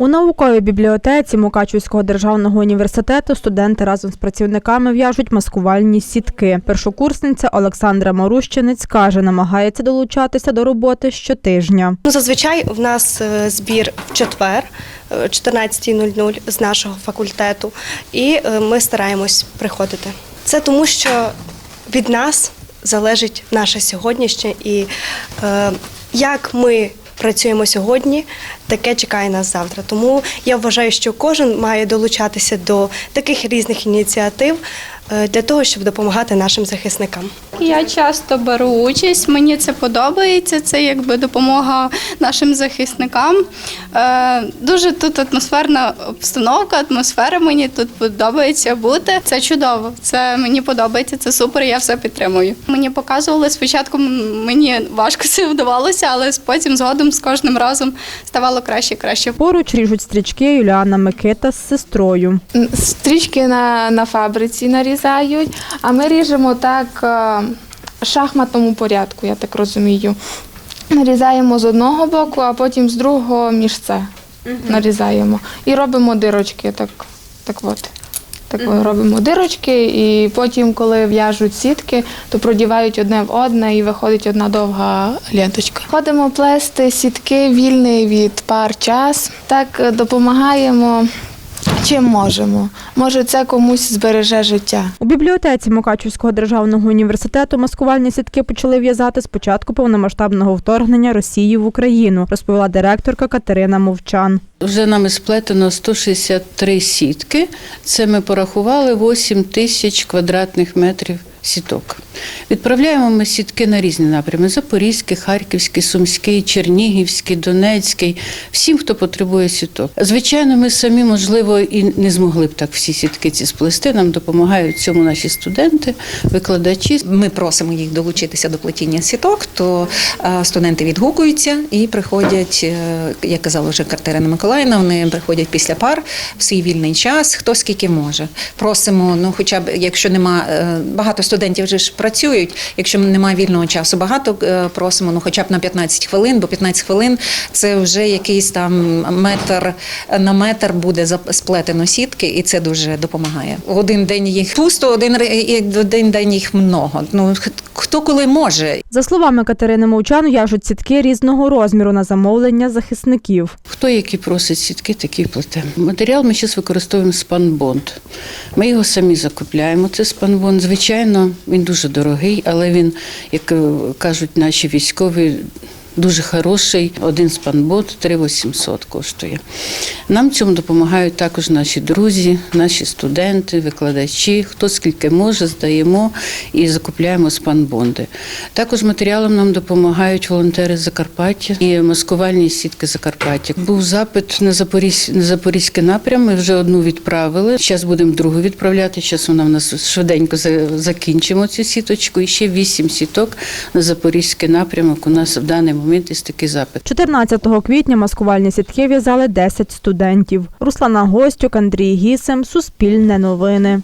У науковій бібліотеці Мукачівського державного університету студенти разом з працівниками в'яжуть маскувальні сітки. Першокурсниця Олександра Марущинець каже, намагається долучатися до роботи щотижня. Ну, зазвичай в нас е, збір в четвер, е, 14.00 з нашого факультету, і е, ми стараємось приходити. Це тому, що від нас залежить наше сьогоднішнє, і е, як ми працюємо сьогодні, таке чекає нас завтра. Тому я вважаю, що кожен має долучатися до таких різних ініціатив для того, щоб допомагати нашим захисникам. Я часто беру участь, мені це подобається. Це якби допомога нашим захисникам. Е, дуже тут атмосферна обстановка, атмосфера мені тут подобається бути. Це чудово. Це мені подобається, це супер. Я все підтримую. Мені показували спочатку, мені важко це вдавалося, але потім згодом з кожним разом ставало краще і краще. Поруч ріжуть стрічки Юліана Микита з сестрою. Стрічки на, на фабриці нарізають, а ми ріжемо так е, в шахматному порядку, я так розумію. Нарізаємо з одного боку, а потім з другого між це нарізаємо. І робимо дирочки. Так, так от. Так робимо дирочки, і потім, коли в'яжуть сітки, то продівають одне в одне і виходить одна довга ленточка. Ходимо плести сітки вільний від пар час. Так е, допомагаємо чим можемо. Може, це комусь збереже життя. У бібліотеці Мукачівського державного університету маскувальні сітки почали в'язати з початку повномасштабного вторгнення Росії в Україну, розповіла директорка Катерина Мовчан. Вже нами сплетено 163 сітки. Це ми порахували 8 тисяч квадратних метрів сіток. Відправляємо ми сітки на різні напрями: Запорізький, Харківський, Сумський, Чернігівський, Донецький, всім, хто потребує сіток. Звичайно, ми самі, можливо, і не змогли б так всі сітки ці сплести. Нам допомагають цьому наші студенти, викладачі. Ми просимо їх долучитися до плетіння сіток, то е, студенти відгукуються і приходять, е, як казала вже Катерина Миколаївна, вони приходять після пар в свій вільний час, хто скільки може. Просимо, ну хоча б якщо нема е, багато студентів вже ж працюють, якщо немає вільного часу, багато е, просимо, ну хоча б на 15 хвилин, бо 15 хвилин це вже якийсь там метр на метр буде сплетено сітки, і це дуже допомагає. В один день їх пусто, один і один день їх много. Ну хто коли може. За словами Катерини Мовчан, в'яжуть сітки різного розміру на замовлення захисників. Хто які просить сітки, такі й плетемо. Матеріал ми зараз використовуємо спанбонд. Ми його самі закупляємо. Це спанбонд. Звичайно, він дуже дорогий, але він, як кажуть наші військові, дуже хороший. Один спанбонд 3800 коштує. Нам цьому допомагають також наші друзі, наші студенти, викладачі. Хто скільки може, здаємо і закупляємо спанбонди. Також матеріалом нам допомагають волонтери Закарпаття і маскувальні сітки Закарпаття. Був запит на Запорізь, на Запорізький напрям. Ми вже одну відправили. Зараз будемо другу відправляти. Зараз вона в нас швиденько закінчимо цю сіточку. І ще вісім сіток на Запорізький напрямок. У нас в даний момент є такий запит. 14 квітня маскувальні сітки в'язали 10 студентів. Руслана Гостюк, Андрій Гісем, Суспільне новини.